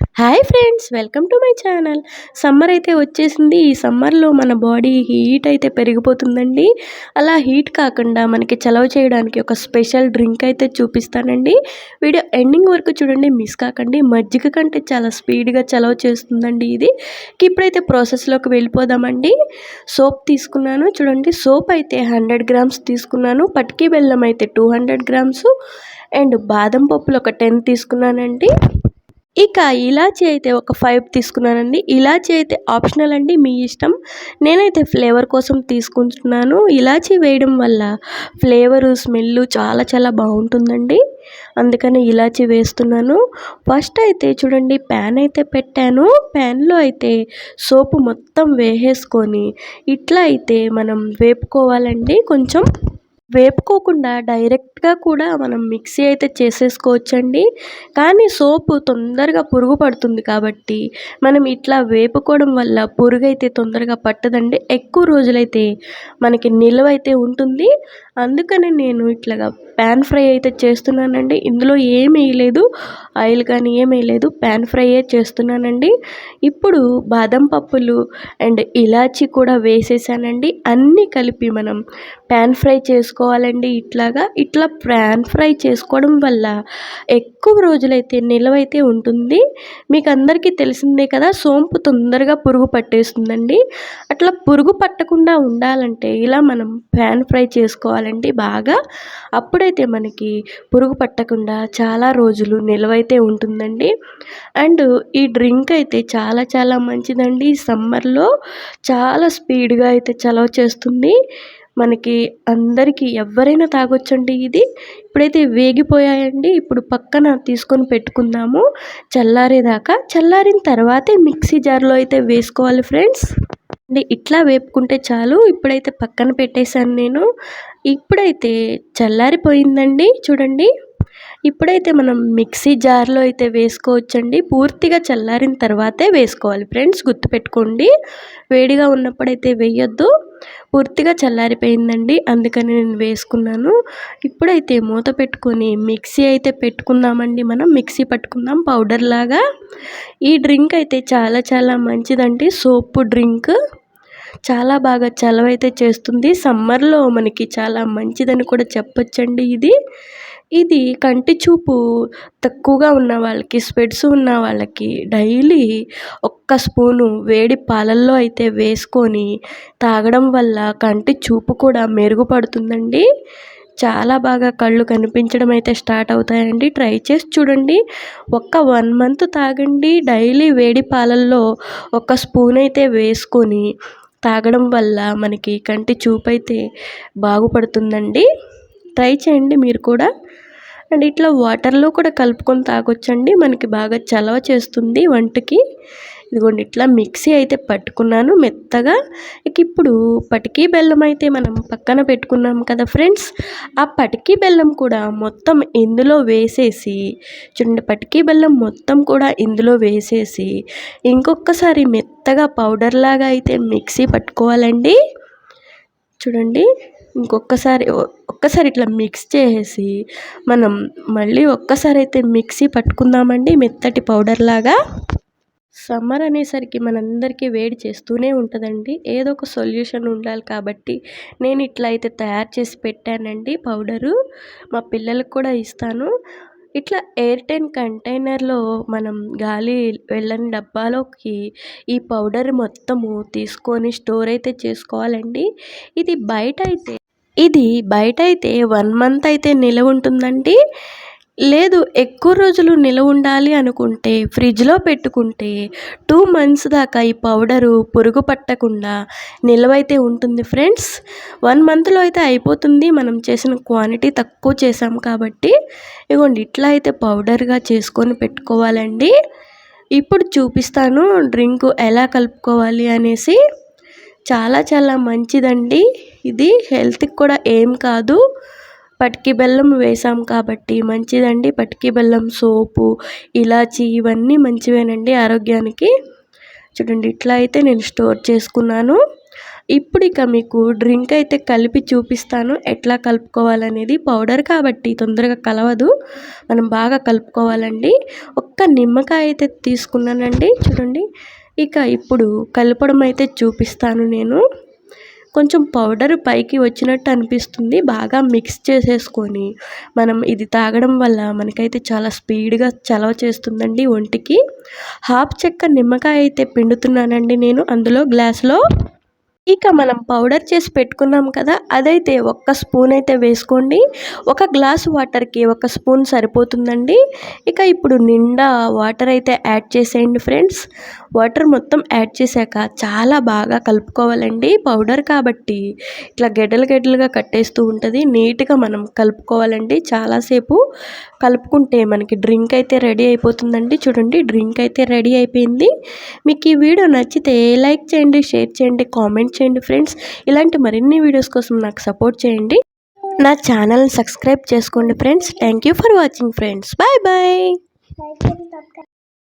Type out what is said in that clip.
Hi friends welcome to my channel. Summer అయితే వచ్చేసింది. ఈ సమ్మర్లో మన బాడీ హీట్ అయితే పెరిగిపోతుందండి. అలా హీట్ కాకుండా మనకి చలవ చేయడానికి ఒక స్పెషల్ డ్రింక్ అయితే చూపిస్తానండి. వీడియో ఎండింగ్ వరకు చూడండి మిస్ కాకండి. మజ్జిగ కంటే చాలా స్పీడ్గా చలవ చేస్తుందండి ఇది. ఇప్పుడైతే ప్రాసెస్లోకి వెళ్ళిపోదామండి. సోప్ తీసుకున్నాను. చూడండి సోప్ అయితే హండ్రెడ్ గ్రామ్స్ తీసుకున్నాను. పటికీ బెల్లం అయితే టూ హండ్రెడ్ గ్రామ్స్. అండ్ బాదం పప్పులు ఒక టెన్ తీసుకున్నానండి. ఇక ఇలాచీ అయితే ఒక ఫైవ్ తీసుకున్నానండి. ఇలాచీ అయితే ఆప్షనల్ అండి మీ ఇష్టం. నేనైతే ఫ్లేవర్ కోసం తీసుకుంటున్నాను. ఇలాచీ వేయడం వల్ల ఫ్లేవరు స్మెల్ చాలా చాలా బాగుంటుందండి. అందుకని ఇలాచి వేస్తున్నాను. ఫస్ట్ అయితే చూడండి ప్యాన్ అయితే పెట్టాను. ప్యాన్లో అయితే సోపు మొత్తం వేసేసుకొని ఇట్లా అయితే మనం వేపుకోవాలండి. కొంచెం వేపుకోకుండా డైరెక్ట్గా కూడా మనం మిక్సీ అయితే చేసేసుకోవచ్చండి. కానీ సోపు తొందరగా పురుగు పడుతుంది కాబట్టి మనం ఇట్లా వేపుకోవడం వల్ల పురుగు అయితే తొందరగా పట్టదండి. ఎక్కువ రోజులైతే మనకి నిల్వ అయితే ఉంటుంది. అందుకని నేను ఇట్లాగా ప్యాన్ ఫ్రై అయితే చేస్తున్నానండి. ఇందులో ఏమీ వేయలేదు. ఆయిల్ కానీ ఏమీ లేదు ప్యాన్ ఫ్రైయే చేస్తున్నానండి. ఇప్పుడు బాదం పప్పులు అండ్ ఇలాచి కూడా వేసేసానండి. అన్నీ కలిపి మనం ప్యాన్ ఫ్రై చేసుకోవాలండి ఇట్లాగా. ఇట్లా ప్యాన్ ఫ్రై చేసుకోవడం వల్ల ఎక్కువ రోజులైతే నిలవైతే ఉంటుంది. మీకు అందరికీ తెలిసిందే కదా సోంపు తొందరగా పురుగు పట్టేస్తుందండి. అట్లా పురుగు పట్టకుండా ఉండాలంటే ఇలా మనం ప్యాన్ ఫ్రై చేసుకోవాలి చేసుకోవాలండి బాగా అప్పుడైతే మనకి పురుగు పట్టకుండా చాలా రోజులు నిలవైతే ఉంటుందండి. అండ్ ఈ డ్రింక్ అయితే చాలా చాలా మంచిదండి. సమ్మర్లో చాలా స్పీడ్గా అయితే చలవ చేస్తుంది. మనకి అందరికీ ఎవరైనా తాగొచ్చండి ఇది. ఇప్పుడైతే వేగిపోయాయండి. ఇప్పుడు పక్కన తీసుకొని పెట్టుకుందాము. చల్లారేదాకా చల్లారిన తర్వాతే మిక్సీ జార్లో అయితే వేసుకోవాలి ఫ్రెండ్స్. ఇట్లా వేపుకుంటే చాలు. ఇప్పుడైతే పక్కన పెట్టేశాను నేను. ఇప్పుడైతే చల్లారిపోయిందండి చూడండి. ఇప్పుడైతే మనం మిక్సీ జార్లో అయితే వేసుకోవచ్చండి. పూర్తిగా చల్లారిన తర్వాతే వేసుకోవాలి ఫ్రెండ్స్ గుర్తుపెట్టుకోండి. వేడిగా ఉన్నప్పుడైతే వేయొద్దు. పూర్తిగా చల్లారిపోయిందండి అందుకని నేను వేసుకున్నాను. ఇప్పుడైతే మూత పెట్టుకొని మిక్సీ అయితే పెట్టుకుందామండి మనం. మిక్సీ పట్టుకుందాం పౌడర్ లాగా. ఈ డ్రింక్ అయితే చాలా చాలా మంచిదండి సోపు డ్రింక్. చాలా బాగా చలవైతే చేస్తుంది. సమ్మర్లో మనకి చాలా మంచిదని కూడా చెప్పొచ్చండి ఇది. ఇది కంటి చూపు తక్కువగా ఉన్న వాళ్ళకి స్పెడ్స్ ఉన్న వాళ్ళకి డైలీ ఒక్క స్పూను వేడి పాలల్లో అయితే వేసుకొని తాగడం వల్ల కంటి చూపు కూడా మెరుగుపడుతుందండి. చాలా బాగా కళ్ళు కనిపించడం అయితే స్టార్ట్ అవుతాయండి. ట్రై చేసి చూడండి. ఒక్క వన్ మంత్ తాగండి. డైలీ వేడి పాలల్లో ఒక స్పూన్ అయితే వేసుకొని తాగడం వల్ల మనకి కంటి చూపు అయితే బాగుపడుతుందండి. ట్రై చేయండి మీరు కూడా. అండ్ ఇట్లా వాటర్లో కూడా కలుపుకొని తాగొచ్చండి. మనకి బాగా చలవ చేస్తుంది వంటకి. ఇదిగోండి ఇట్లా మిక్సీ అయితే పట్టుకున్నాను మెత్తగా. ఇక ఇప్పుడు పటికీ బెల్లం అయితే మనం పక్కన పెట్టుకున్నాం కదా ఫ్రెండ్స్. ఆ పటికీ బెల్లం కూడా మొత్తం ఇందులో వేసేసి చూడండి పటికీ బెల్లం మొత్తం కూడా ఇందులో వేసేసి ఇంకొకసారి మెత్తగా పౌడర్ లాగా అయితే మిక్సీ పట్టుకోవాలండి. చూడండి ఇంకొకసారి ఒక్కసారి ఇట్లా మిక్స్ చేసేసి మనం మళ్ళీ ఒక్కసారి అయితే మిక్సీ పట్టుకుందామండి మెత్తటి పౌడర్ లాగా. సమ్మర్ అనేసరికి మనందరికీ వేడి చేస్తూనే ఉంటుందండి. ఏదో ఒక సొల్యూషన్ ఉండాలి కాబట్టి నేను ఇట్లా అయితే తయారు చేసి పెట్టానండి పౌడరు. మా పిల్లలకు కూడా ఇస్తాను. ఇట్లా ఎయిర్ టెన్ కంటైనర్లో మనం గాలి వెళ్ళని డబ్బాలోకి ఈ పౌడర్ మొత్తము తీసుకొని స్టోర్ అయితే చేసుకోవాలండి. ఇది బయట అయితే ఇది బయట అయితే వన్ మంత్ అయితే నిలవ ఉంటుందండి. లేదు ఎక్కువ రోజులు నిలవ ఉండాలి అనుకుంటే ఫ్రిడ్జ్లో పెట్టుకుంటే టూ మంత్స్ దాకా ఈ పౌడరు పురుగు పట్టకుండా నిలవైతే ఉంటుంది ఫ్రెండ్స్. వన్ మంత్లో అయితే అయిపోతుంది. మనం చేసిన క్వాంటిటీ తక్కువ చేసాం కాబట్టి ఇగోండి ఇట్లా అయితే పౌడర్గా చేసుకొని పెట్టుకోవాలండి. ఇప్పుడు చూపిస్తాను డ్రింక్ ఎలా కలుపుకోవాలి అనేసి. చాలా చాలా మంచిదండి. ఇది హెల్త్కి కూడా ఏం కాదు. పటికి బెల్లం వేసాం కాబట్టి మంచిదండి. పటికి బెల్లం సోపు ఇలాచి ఇవన్నీ మంచివేనండి ఆరోగ్యానికి. చూడండి ఇట్లా అయితే నేను స్టోర్ చేసుకున్నాను. ఇప్పుడు ఇక మీకు డ్రింక్ అయితే కలిపి చూపిస్తాను. ఎట్లా కలుపుకోవాలనేది పౌడర్ కాబట్టి తొందరగా కలవదు. మనం బాగా కలుపుకోవాలండి. ఒక్క నిమ్మకాయ అయితే తీసుకున్నానండి. చూడండి ఇక ఇప్పుడు కలపడం అయితే చూపిస్తాను నేను. కొంచెం పౌడర్ పైకి వచ్చినట్టు అనిపిస్తుంది. బాగా మిక్స్ చేసేసుకొని మనం ఇది తాగడం వల్ల మనకైతే చాలా స్పీడ్గా చలవ చేస్తుందండి ఒంటికి. హాఫ్ చెక్క నిమ్మకాయ అయితే పిండుతున్నానండి నేను అందులో గ్లాస్లో ఇక మనం పౌడర్ చేసి పెట్టుకున్నాం కదా అదైతే ఒక్క స్పూన్ అయితే వేసుకోండి. ఒక గ్లాస్ వాటర్కి ఒక స్పూన్ సరిపోతుందండి. ఇక ఇప్పుడు నిండా వాటర్ అయితే యాడ్ చేసేయండి ఫ్రెండ్స్ వాటర్ మొత్తం యాడ్ చేశాక చాలా బాగా కలుపుకోవాలండి పౌడర్ కాబట్టి. ఇట్లా గెడ్డలు గెడ్డలుగా కట్టేస్తూ ఉంటుంది నీట్గా మనం కలుపుకోవాలండి చాలాసేపు. కలుపుకుంటే మనకి డ్రింక్ అయితే రెడీ అయిపోతుందండి. చూడండి డ్రింక్ అయితే రెడీ అయిపోయింది. మీకు ఈ వీడియో నచ్చితే లైక్ చేయండి షేర్ చేయండి కామెంట్ చేయండి ఫ్రెండ్స్. ఇలాంటి మరిన్ని వీడియోస్ కోసం నాకు సపోర్ట్ చేయండి. నా ఛానల్ని సబ్స్క్రైబ్ చేసుకోండి friends. Thank you for watching friends. Bye bye.